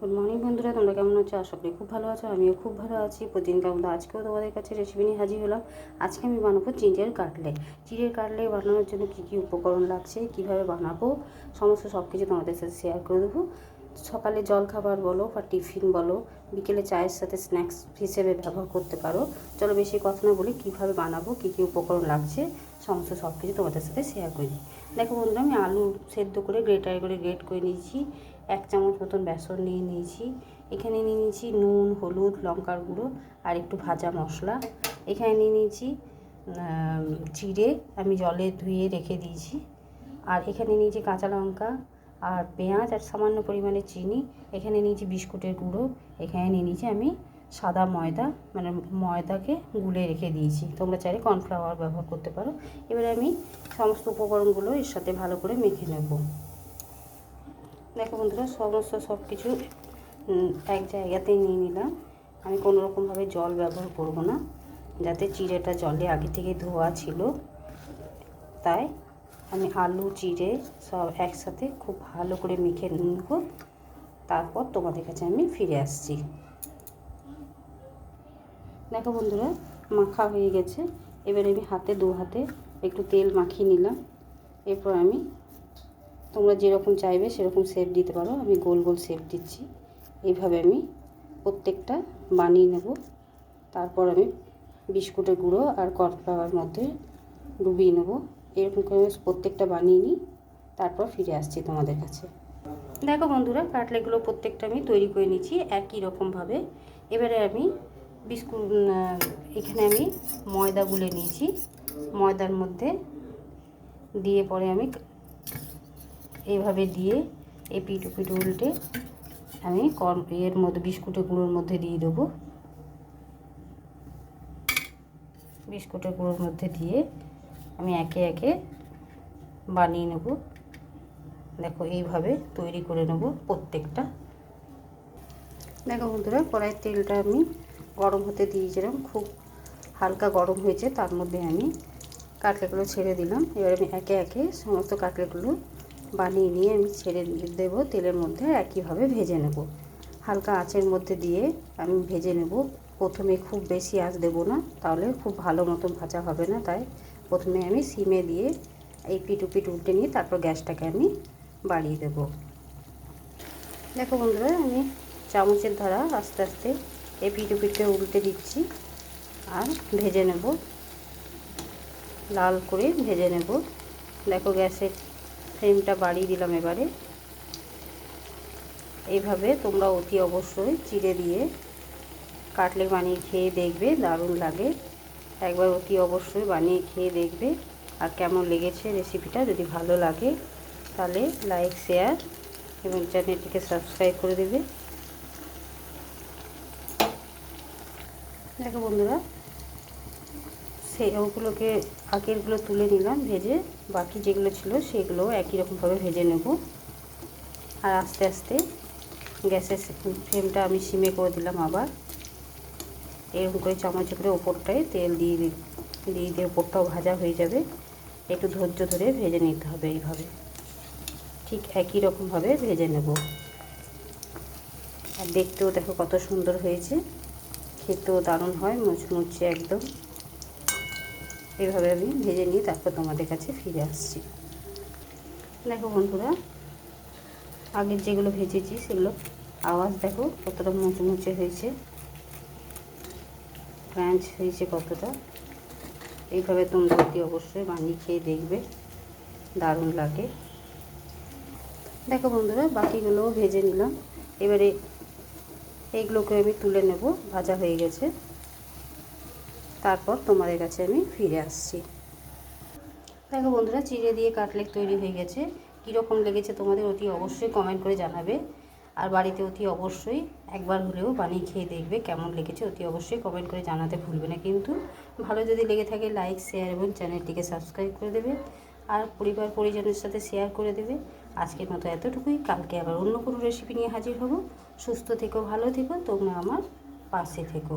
Good morning বন্ধুরা। তোমরা কেমন আছো? আশা করি খুব ভালো আছো, আমিও খুব ভালো আছি। প্রতিদিন কেমন আজকেও তোমাদের কাছে রেসিপি নিয়ে হাজির হলাম। আজকে আমি বানাবো চিড়ের কাটলে চিড়ের কাটলে বানানোর জন্য কী কী উপকরণ লাগছে, কীভাবে বানাবো, সমস্ত সব কিছু তোমাদের সাথে শেয়ার করে দেবো। সকালে জল খাবার বলো বা টিফিন বলো, বিকেলে চায়ের সাথে স্ন্যাক্স হিসেবে ব্যবহার করতে পারো। চলো বেশি কথা না বলি কীভাবে বানাবো, কী কী উপকরণ লাগছে, সমস্ত সব কিছু তোমাদের সাথে শেয়ার করি দেখো বন্ধুরা, আমি আলু সেদ্ধ করে গ্রেটার করে গ্রেট করে নিয়েছি। এক চামচ মতন বেসন নিয়ে নিয়েছি। এখানে নিয়ে নিয়েছি নুন, হলুদ, লঙ্কার গুঁড়ো আর একটু ভাজা মশলা। এখানে নিয়ে নিয়েছি চিড়ে আমি জলে ধুয়ে রেখে দিয়েছি। আর এখানে নিয়েছি কাঁচা লঙ্কা আর পেঁয়াজ আর সামান্য পরিমাণে চিনি। এখানে নিয়েছি বিস্কুটের গুঁড়ো। এখানে নিয়ে নিয়েছি আমি সাদা ময়দা মানে ময়দাকে গুলে রেখে দিয়েছি। তোমরা চাইলে কর্নফ্লাওয়ার ব্যবহার করতে পারো। এবারে আমি সমস্ত উপকরণগুলো এর সাথে ভালো করে মেখে নেব। দেখো বন্ধুরা, সমস্ত সব কিছু এক জায়গাতেই নিয়ে নিলাম। আমি কোনো রকমভাবে জল ব্যবহার করব না, যাতে চিড়েটা জলে আগে থেকে ধোয়া ছিল। তাই আমি আলু, চিড়ে সব একসাথে খুব ভালো করে মেখে নেব। তারপর তোমাদের কাছে আমি ফিরে আসছি। দেখো বন্ধুরা, মাখা হয়ে গেছে। এবার আমি হাতে, দু হাতে একটু তেল মাখিয়ে নিলাম। এরপর আমি, তোমরা যেরকম চাইবে সেরকম শেপ দিতে পারো। আমি গোল গোল শেপ দিচ্ছি। এইভাবে আমি প্রত্যেকটা বানিয়ে নেব। তারপর আমি বিস্কুটের গুঁড়ো আর কর্নফ্লাওয়ার মধ্যে ডুবিয়ে নেব। এরকম করে প্রত্যেকটা বানিয়ে নিই। তারপর ফিরে আসছি তোমাদের কাছে। দেখো বন্ধুরা কাটলেগুলো প্রত্যেকটা আমি তৈরি করে নিচ্ছি একই রকমভাবে। এবারে আমি বিস্কুট এখানে আমি ময়দা গুলে নিয়েছি। ময়দার মধ্যে দিয়ে পরে আমি এইভাবে দিয়ে এই পিটু পিটু উল্টে আমি কর্ন এর মধ্যে, বিস্কুটের গুঁড়োর মধ্যে দিয়ে দেবো। বিস্কুটের গুঁড়োর মধ্যে দিয়ে আমি একে একে বানিয়ে নেব। দেখো, এইভাবে তৈরি করে নেব প্রত্যেকটা। দেখো বন্ধুরা, কড়াইয়ের তেলটা আমি গরম হতে দিয়েছিলাম, খুব হালকা গরম হয়েছে, তার মধ্যে আমি কাটলেগুলো ছেড়ে দিলাম। এবার আমি একে একে সমস্ত কাটলেগুলো বানিয়ে নিয়ে আমি ছেড়ে দেব, তেলের মধ্যে একইভাবে ভেজে নেব। হালকা আঁচের মধ্যে দিয়ে আমি ভেজে নেব। প্রথমে খুব বেশি আঁচ দেব না, তাহলে খুব ভালো মতো ভাজা হবে না, তাই প্রথমে আমি সিমে দিয়ে এই পিটু পিট উল্টে নিয়ে তারপর গ্যাসটাকে আমি বাড়িয়ে দেব। দেখো বন্ধুরা, আমি চামচের দ্বারা আস্তে আস্তে এই পিটু পিঠে উল্টে দিচ্ছি আর ভেজে নেব। লাল করে ভেজে নেব। দেখো গ্যাসের ফ্লেমটা বাড়িয়ে দিলাম এবারে। এইভাবে তোমরা অতি অবশ্যই চিড়ে দিয়ে কাটলে বানিয়ে খেয়ে দেখবে, দারুণ লাগে। একবার অতি অবশ্যই বানিয়ে খেয়ে দেখবে। আর কেমন লেগেছে রেসিপিটা যদি ভালো লাগে, তাহলে লাইক শেয়ার এবং চ্যানেলটিকে সাবস্ক্রাইব করে দেবে। দেখো বন্ধুরা সেই ওগুলোকে আগেরগুলো তুলে নিলাম, ভেজে বাকি যেগুলো ছিল সেগুলো একই রকমভাবে ভেজে নেব। আর আস্তে আস্তে গ্যাসের ফ্লেমটা আমি সিমে করে দিলাম আবার। এরকম করে চামচে করে ওপরটায় তেল দিয়ে দিয়ে দিয়ে ওপরটাও ভাজা হয়ে যাবে। একটু ধৈর্য ধরে ভেজে নিতে হবে এইভাবে। ঠিক একই রকমভাবে ভেজে নেব। আর দেখতেও দেখো কত সুন্দর হয়েছে। খেতেও দারুণ হয়, মুচমুচে একদম। এইভাবে আমি ভেজে নিই তারপর তোমাদের কাছে ফিরে আসছি। দেখো বন্ধুরা, আগের যেগুলো ভেজেছি সেগুলো আওয়াজ দেখো কতটা মুচমুচে হয়েছে। ক্রাঞ্চ হয়েছে কতটা। এইভাবে তোমরা অতি অবশ্যই বানিয়ে খেয়ে দেখবে, দারুণ লাগে। দেখো বন্ধুরা, বাকিগুলোও ভেজে নিলাম। এবারে এইগুলোকে আমি তুলে নেব, ভাজা হয়ে গেছে। তারপর তোমাদের কাছে আমি ফিরে আসছি। দেখো বন্ধুরা, চিড়ে দিয়ে কাটলেট তৈরি হয়ে গেছে। কীরকম লেগেছে তোমাদের অতি অবশ্যই কমেন্ট করে জানাবে। আর বাড়িতে অতি অবশ্যই একবার হলেও বানিয়ে খেয়ে দেখবে কেমন লেগেছে, অতি অবশ্যই কমেন্ট করে জানাতে ভুলবে না। কিন্তু ভালো যদি লেগে থাকে লাইক শেয়ার এবং চ্যানেলটিকে সাবস্ক্রাইব করে দেবে। আর পরিবার পরিজনের সাথে শেয়ার করে দেবে। আজকের মতো এতটুকুই। কালকে আবার অন্য কোনো রেসিপি নিয়ে হাজির হব। সুস্থ থেকো, ভালো থেকো, তোমরা আমার পাশে থেকো।